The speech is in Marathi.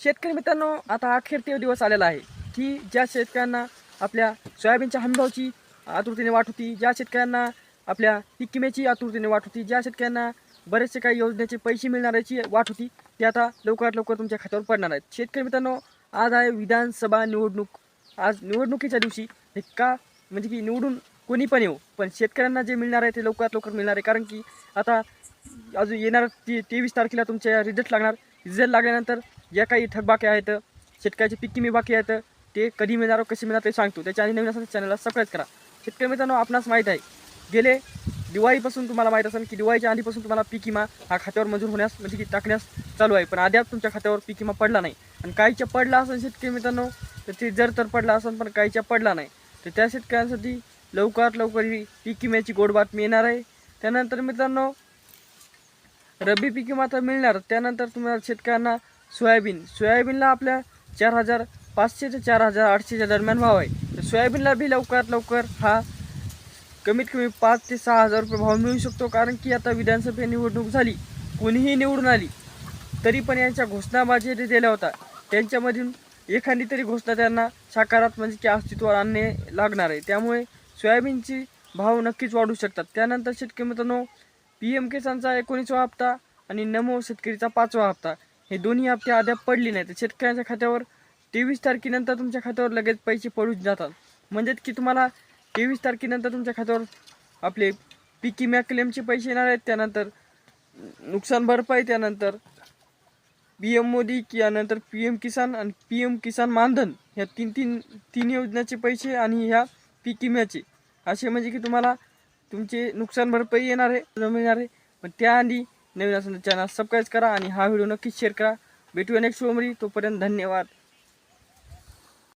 शेतकरी मित्रांनो आता अखेर ते दिवस आलेला आहे की ज्या शेतकऱ्यांना आपल्या सोयाबीनच्या हमीभावची आतुरतेने वाट होती ज्या शेतकऱ्यांना आपल्या पीक आतुरतेने वाट होती ज्या शेतकऱ्यांना बरेचसे काही योजनेचे पैसे मिळणाऱ्याची वाट होती ते आता लवकरात लवकर तुमच्या खात्यावर पडणार आहेत. शेतकरी मित्रांनो आज आहे विधानसभा निवडणूक. आज निवडणुकीच्या दिवशी हे का म्हणजे की निवडून कोणी पण येऊ पण शेतकऱ्यांना जे मिळणार आहे ते लवकरात लवकर मिळणार आहे कारण की आता अजून येणार ती तेवीस तारखेला तुमच्या रिझल्ट लागणार. रिझल्ट लागल्यानंतर ज्या काही थकबाकी आहेत शेतकऱ्याचे पीक किमी बाकी आहेत ते कधी मिळणार कसे मिळणार ते सांगतो. त्याच्या आधी नवीन असेल चॅनलला सबस्क्राईब करा. शेतकरी मित्रांनो आपणास माहीत आहे गेले दिवाळीपासून तुम्हाला माहीत असेल की दिवाळीच्या आधीपासून तुम्हाला पीक विमा हा खात्यावर मंजूर होण्यास म्हणजे की टाकण्यास चालू आहे. पण अद्याप तुमच्या खात्यावर पीक विमा पडला नाही. आणि काहीच्या पडला असेल शेतकरी मित्रांनो तर ते जर तर पडला असेल पण काहीच्या पडला नाही. तर त्या शेतकऱ्यांसाठी लवकरात लवकर ही पीक विम्याची गोड बातमी येणार आहे. त्यानंतर मित्रांनो रब्बी पीक मात्र मिळणार. त्यानंतर तुम्हाला शेतकऱ्यांना सोयाबीन. सोयाबीनला आपल्या चार हजार पाचशे ते चार हजार आठशेच्या दरम्यान भाव आहे. तर सोयाबीनला बी लवकरात लवकर हा कमीत कमी पाच ते सहा हजार रुपये भाव मिळू शकतो. कारण की आता विधानसभा निवडणूक झाली. कोणीही निवडून आली तरी पण यांच्या घोषणाबाजी जे दिल्या होता. त्यांच्यामधून एखादी तरी घोषणा त्यांना साकारात म्हणजे की अस्तित्वावर आणणे लागणार आहे. त्यामुळे सोयाबीनची भाव नक्कीच वाढू शकतात. त्यानंतर शेतकरी मित्रांनो पी एम किसानचा एकोणीसवा हप्ता आणि नमो शेतकरीचा पाचवा हप्ता. हे दोन्ही हप्ते अद्याप पडले नाहीत. शेतकऱ्यांच्या खात्यावर तेवीस तारखेनंतर तुमच्या खात्यावर लगेच पैसे पडून जातात. म्हणजेच की तुम्हाला तेवीस तारखेनंतर तुमच्या खात्यावर आपले पीक विम्या क्लेमचे पैसे येणार आहेत. त्यानंतर नुकसान भरपाई त्यानंतर पी एम मोदी यानंतर पी एम किसान आणि पी एम किसान मानधन ह्या तीन तीन तीन योजनाचे पैसे आणि ह्या पीक विम्याचे असे म्हणजे की तुम्हाला तुमचे नुकसान भरपाई येणार आहे मिळणार आहे. पण त्याआधी नवीन असं चॅनल सबस्क्राईब करा आणि हा व्हिडिओ नक्कीच शेअर करा. भेटूया नेक्स्ट शोमरी तोपर्यंत धन्यवाद.